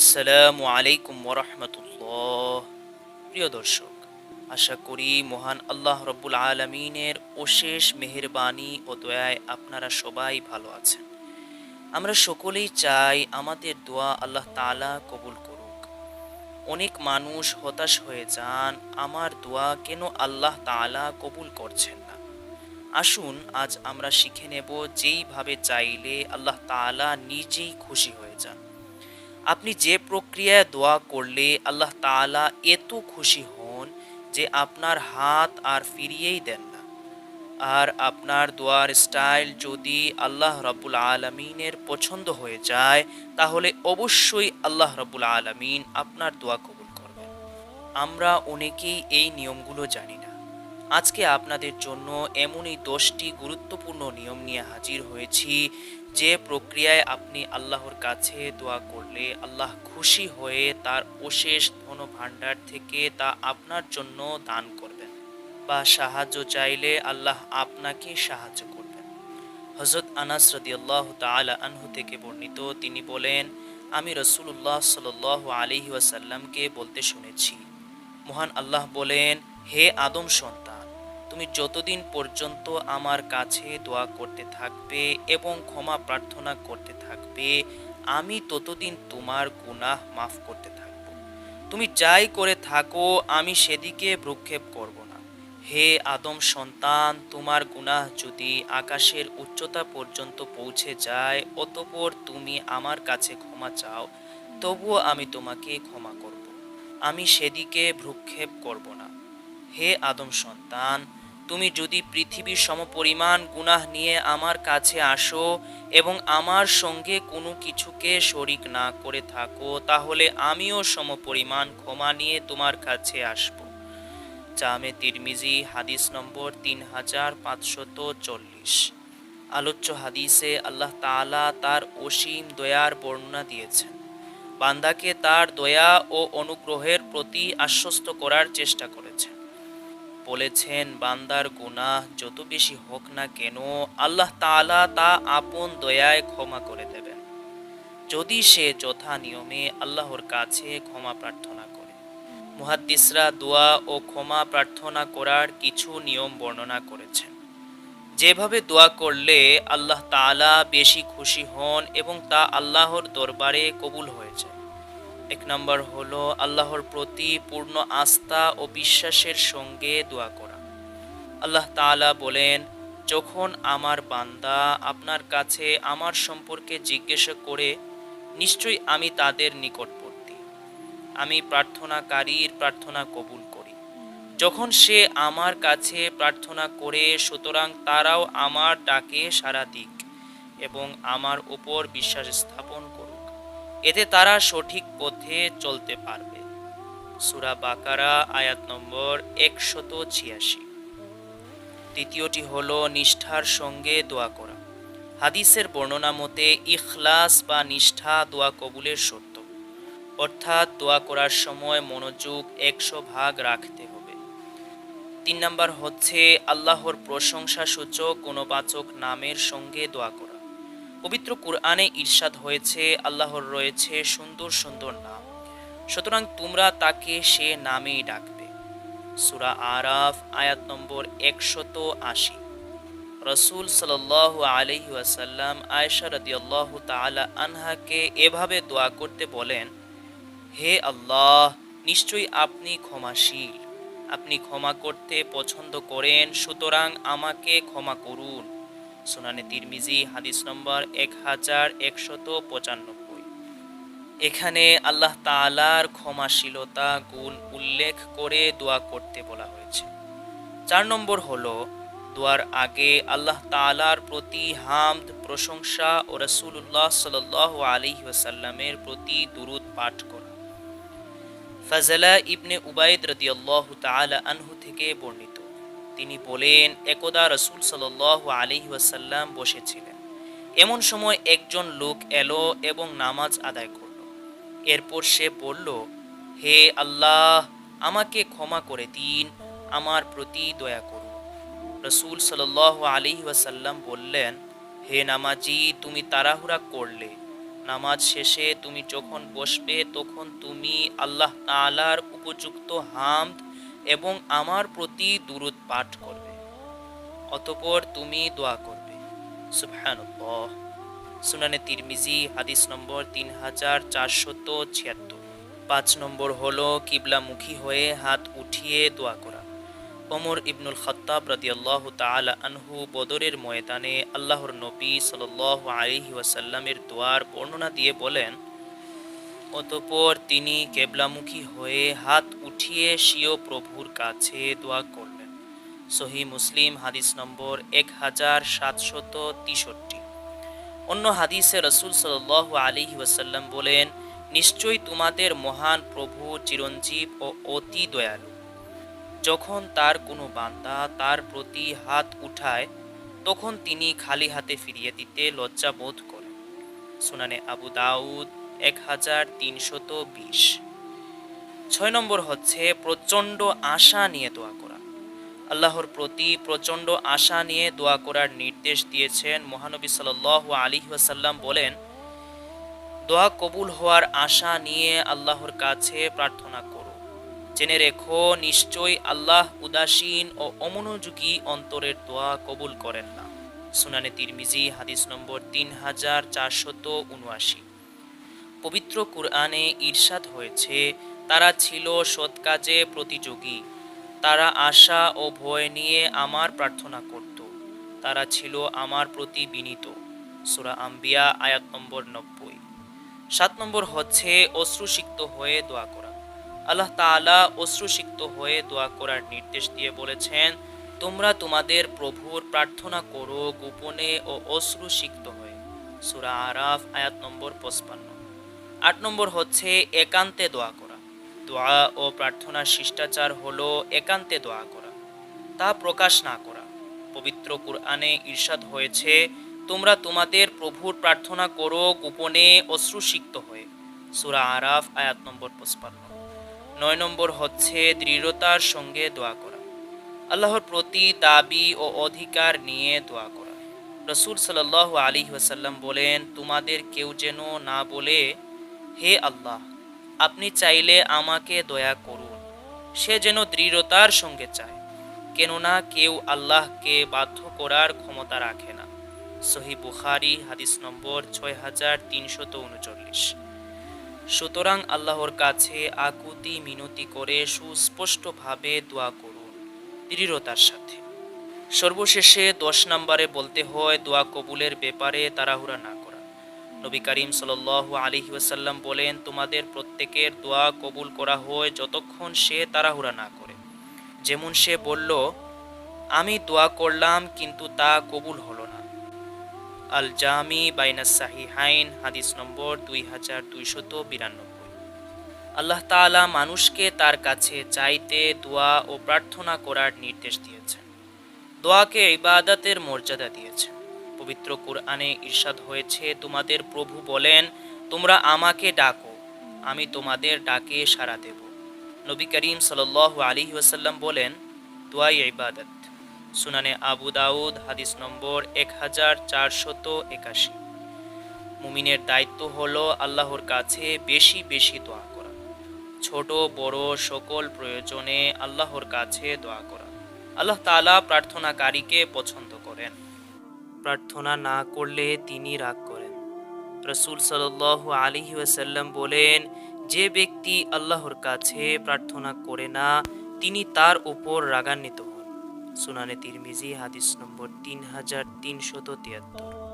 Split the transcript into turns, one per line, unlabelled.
আসসালামু আলাইকুম ওরহমতুল্লাহ প্রিয় দর্শক, আশা করি মহান আল্লাহ রব্বুল আলমিনের অশেষ মেহেরবানি ও দয়ায় আপনারা সবাই ভালো আছেন। আমরা সকলেই চাই আমাদের দোয়া আল্লাহ তাআলা কবুল করুক। অনেক মানুষ হতাশ হয়ে যান, আমার দোয়া কেন আল্লাহ তাআলা কবুল করছেন না? আসুন, আজ আমরা শিখে নেব যেইভাবে চাইলে আল্লাহ তাআলা নিজেই খুশি হয়ে যান। আপনি যে প্রক্রিয়ায় দোয়া করলে আল্লাহ তাআলা এত খুশি হন যে আপনার হাত আর ফিরিয়েই দেন না। আর আপনার দোয়ার স্টাইল যদি আল্লাহ রাব্বুল আলমিনের পছন্দ হয়ে যায়, তাহলে অবশ্যই আল্লাহ রাব্বুল আলমিন আপনার দোয়া কবুল করবেন। আমরা অনেকেই এই নিয়মগুলো জানি না। আজকে আপনাদের জন্য এমনই দশটি গুরুত্বপূর্ণ নিয়ম নিয়ে হাজির হয়েছি যে প্রক্রিয়ায় আপনি আল্লাহর কাছে দোয়া করলে আল্লাহ খুশি হয়ে তার অশেষ ধন ভাণ্ডার থেকে তা আপনার জন্য দান করবেন বা সাহায্য চাইলে আল্লাহ আপনাকে সাহায্য করবেন। হজরত আনাস রদিয়াল্লাহ তালা আনহু থেকে বর্ণিত তিনি বলেন, আমি রসুল্লাহ সাল আলি ওয়াসাল্লামকে বলতে শুনেছি। মহান আল্লাহ বলেন, হে আদম সন্তান তুমি যতদিন পর্যন্ত আমার কাছে দোয়া করতে থাকবে এবং ক্ষমা প্রার্থনা করতে থাকবে, আমি ততদিন তোমার গুনাহ মাফ করতে থাকব। তুমি যাই করে থাকো, আমি সেদিকে ভ্রুক্ষেপ করব না। হে আদম সন্তান, তোমার গুনাহ যদি আকাশের উচ্চতা পর্যন্ত পৌঁছে যায়, অতপর তুমি আমার কাছে ক্ষমা চাও, তবুও আমি তোমাকে ক্ষমা করব। আমি সেদিকে ভ্রুক্ষেপ করব না। হে আদম সন্তান তুমি যদি পৃথিবীর সমপরিমাণ গুনাহ নিয়ে আমার কাছে আসো এবং আমার সঙ্গে কোনো কিছুকে শরিক না করে থাকো, তাহলে আমিও সমপরিমাণ ক্ষমা নিয়ে তোমার কাছে আসব। জামে তিরমিজি, হাদিস নম্বর তিন হাজার পাঁচশত চল্লিশ। আলোচ্য হাদিসে আল্লাহ তাআলা তার অসীম দয়ার বর্ণনা দিয়েছেন। বান্দাকে তার দয়া ও অনুগ্রহের প্রতি আশ্বস্ত করার চেষ্টা করেছেন। বলেছেন, বান্দার গুনাহ যত বেশি হোক না কেন, আল্লাহ তাআলা তা আপন দয়ায় ক্ষমা করে দেবেন। যদি সে যথা নিয়মে আল্লাহর কাছে ক্ষমা প্রার্থনা করে। মুহাদ্দিসরা দোয়া ও ক্ষমা প্রার্থনা করার কিছু নিয়ম বর্ণনা করেছেন। যেভাবে দোয়া করলে আল্লাহ তাআলা বেশি খুশি হন এবং তা আল্লাহর দরবারে কবুল হয়ে যায়। এক নম্বর হলো আল্লাহর প্রতি পূর্ণ আস্থা ও বিশ্বাসের সঙ্গে দোয়া করা। আল্লাহ তাআলা বলেন, যখন আমার বান্দা আপনার কাছে আমার সম্পর্কে জিজ্ঞাসা করে, নিশ্চয়ই আমি তাদের নিকটবর্তী। আমি প্রার্থনাকারীর প্রার্থনা কবুল করি। যখন সে আমার কাছে প্রার্থনা করে, সুতরাং তারাও আমার ডাকে সাড়া দিক এবং আমার উপর বিশ্বাস স্থাপন এতে তারা সঠিক পথে চলতে পারবে। সুরা বাকারা, আয়াত নম্বর একশত ছিয়াশি। দ্বিতীয়টি হল নিষ্ঠার সঙ্গে দোয়া করা। হাদিসের বর্ণনা মতে ইখলাস বা নিষ্ঠা দোয়া কবুলের শর্ত। অর্থাৎ দোয়া করার সময় মনোযোগ একশো ভাগ রাখতে হবে। তিন নাম্বার হচ্ছে আল্লাহর প্রশংসা সূচক গুণবাচক নামের সঙ্গে দোয়া করা। পবিত্র কুরআনে ঈর্ষাদ হয়েছে, আল্লাহর রয়েছে সুন্দর সুন্দর নাম। সুতরাং তোমরা তাকে সে নামেই ডাকবে। সুরা আরাফ, আয়াত নম্বর একশত আশি। রসুল সাল আলহি ওয়াসাল্লাম আয়সা রদিয়াল্লাহ তালা আনহাকে এভাবে দোয়া করতে বলেন, হে আল্লাহ, নিশ্চয়ই আপনি ক্ষমাশীল। আপনি ক্ষমা করতে পছন্দ করেন, সুতরাং আমাকে ক্ষমা করুন। সুনানে তিরমিজি, হাদিস নম্বর এক হাজার একশত পঁচানব্বই। এখানে আল্লাহ তালার ক্ষমাশীলতা, গুণ উল্লেখ করে দোয়া করতে বলা হয়েছে। চার নম্বর হলো, দোয়ার আগে আল্লাহ তালার প্রতি হামদ, প্রশংসা ও রসুল্লাহ সাল আলী ওসাল্লামের প্রতি দুরুদ পাঠ করা। ফাজলা ইবনে উবায়দ রদিয়াল্লাহ তালা আনহু থেকে বর্ণিত। তিনি বলেন, একদা রসুল সাল আলী ওয়াসাল্লাম বসেছিলেন। এমন সময় একজন লোক এলো এবং নামাজ আদায় করল। এরপর সে বলল, হে আল্লাহ, আমাকে ক্ষমা করে দিন, আমার প্রতি দয়া করুন। রসুল সাল আলী ওয়াসাল্লাম বললেন, হে নামাজি, তুমি তাড়াহুড়া করলে। নামাজ শেষে তুমি যখন বসবে, তখন তুমি আল্লাহ তাআলার উপযুক্ত হামদ এবং আমার প্রতি দুরুদ পাঠ করবে। অতপর তুমি দোয়া করবে। সুবহানাল্লাহ। সুনানে তিরমিজি, হাদিস নম্বর তিন হাজার চারশত ছিয়াত্তর। পাঁচ নম্বর হলো কিবলামুখী হয়ে হাত উঠিয়ে দোয়া করা। ওমর ইবনুল খত্তাব রাদিয়াল্লাহ তাআলা আনহু বদরের ময়দানে আল্লাহর নবী সাল্লাল্লাহু আলাইহি ওয়াসাল্লামের দোয়ার বর্ণনা দিয়ে বলেন অতপর তিনি কেবলামুখী হয়ে হাত উঠিয়ে স্বীয় প্রভুর কাছে দোয়া করলেন। সহি মুসলিম হাদিস নম্বর এক হাজার সাতশত তেষট্টি। অন্য হাদিসে রসুল সাল্লাহ আলী ওয়াসাল্লাম বলেন, নিশ্চয়ই তোমাদের মহান প্রভু চিরঞ্জীব ও অতি দয়ালু। যখন তার কোনো বান্দা তার প্রতি হাত উঠায়, তখন তিনি খালি হাতে ফিরিয়ে দিতে লজ্জা বোধ করেন। সুনানে আবু দাউদ এক হাজার তিনশত বিশ। ছয় নম্বর হচ্ছে, প্রচণ্ড আশা নিয়ে দোয়া করা। আল্লাহর প্রতি প্রচণ্ড আশা নিয়ে দোয়া করার নির্দেশ দিয়েছেন মহানবী সাল আলী ওয়াসাল্লাম বলেন, দোয়া কবুল হওয়ার আশা নিয়ে আল্লাহর কাছে প্রার্থনা করো। জেনে রেখো, নিশ্চয়ই আল্লাহ উদাসীন ও অমনোযোগী অন্তরের দোয়া কবুল করেন না। সুনানে তিরমিজি, হাদিস নম্বর তিন হাজার চারশত উনআশি। পবিত্র কুরআনে ঈর্ষাদ হয়েছে, তারা ছিল সৎ কাজে প্রতিযোগী। তারা আশা ও ভয় নিয়ে আমার প্রার্থনা করত। তারা ছিল আমার প্রতি বিনীত। সুরা আম্বিয়া, আয়াত নম্বর নব্বই। সাত নম্বর হচ্ছে অশ্রুসিক্ত হয়ে দোয়া করা। আল্লাহ তাআলা অশ্রুসিক্ত হয়ে দোয়া করার নির্দেশ দিয়ে বলেছেন, তোমরা তোমাদের প্রভুর প্রার্থনা করো গোপনে ও অশ্রুসিক্ত হয়ে। সুরা আরাফ, আয়াত নম্বর পঁচপান্ন। আট নম্বর হচ্ছে একান্তে দোয়া করা। দোয়া ও প্রার্থনার শিষ্টাচার হলো একান্তে দোয়া করা। তা প্রকাশ না করা। পবিত্র কুরআনে ঈর্ষাদ হয়েছে, তোমরা তোমাদের প্রভুর প্রার্থনা করো গোপনে অশ্রুসিক্ত হয়ে। সুরা আরাফ, আয়াত নম্বর পঁচপান্ন। নয় নম্বর হচ্ছে দৃঢ়তার সঙ্গে দোয়া করা। আল্লাহর প্রতি দাবি ও অধিকার নিয়ে দোয়া করা। রসুল সাল্লাহ আলী ওয়াসাল্লাম বলেন, তোমাদের কেউ যেন না বলে হে আল্লাহ, আপনি চাইলে আমাকে দয়া করুন, সে যেন দৃঢ়তার সঙ্গে চায়, কেননা কেউ আল্লাহকে বাধ্য করার ক্ষমতা রাখে না। সহি বুখারি, হাদিস নম্বর ছয় হাজার তিনশত উনচল্লিশ। সুতরাং আল্লাহর কাছে আকুতি মিনতি করে সুস্পষ্টভাবে দোয়া করুন, দৃঢ়তার সাথে। সর্বশেষে দশ নম্বরে বলতে হয়, দোয়া কবুলের ব্যাপারে তাড়াহুড়া না করা নবী করিম সাল আলিহি ওয়াসাল্লাম বলেন, তোমাদের প্রত্যেকের দোয়া কবুল করা হয় যতক্ষণ সে তাড়াহুড়া না করে। যেমন সে বলল, আমি দোয়া করলাম, কিন্তু তা কবুল হলো না। আল জামি বাইনাস সাহিহাইন, হাদিস নম্বর দুই হাজার দুইশত বিরানব্বই। আল্লাহ তাআলা মানুষকে তার কাছে চাইতে দোয়া ও প্রার্থনা করার নির্দেশ দিয়েছেন। দোয়াকে ইবাদতের মর্যাদা দিয়েছেন। পবিত্র কুরআনে ঈর্ষাদ হয়েছে, তোমাদের প্রভু বলেন, তোমরা আমাকে ডাকো, আমি তোমাদের ডাকে সাড়া দেব। নবী করিম সাল আলী ওয়াসাল্লাম বলেন দোয়াই ইবাদত। সুনানে আবু দাউদ, হাদিস নম্বর এক হাজার চারশত একাশি। মুমিনের দায়িত্ব হলো আল্লাহর কাছে বেশি বেশি দোয়া করা। ছোট, বড় সকল প্রয়োজনে আল্লাহর কাছে দোয়া করা। আল্লাহ তাআলা প্রার্থনাকারীকে পছন্দ প্রার্থনা না করলে তিনি রাগ করেন। রসুল সাল আলী ওয়াসাল্লাম বলেন, যে ব্যক্তি আল্লাহর কাছে প্রার্থনা করে না, তিনি তার উপর রাগান্বিত হন। সুনানে তিরমিজি, হাদিস নম্বর তিন হাজার তিনশত তিয়াত্তর।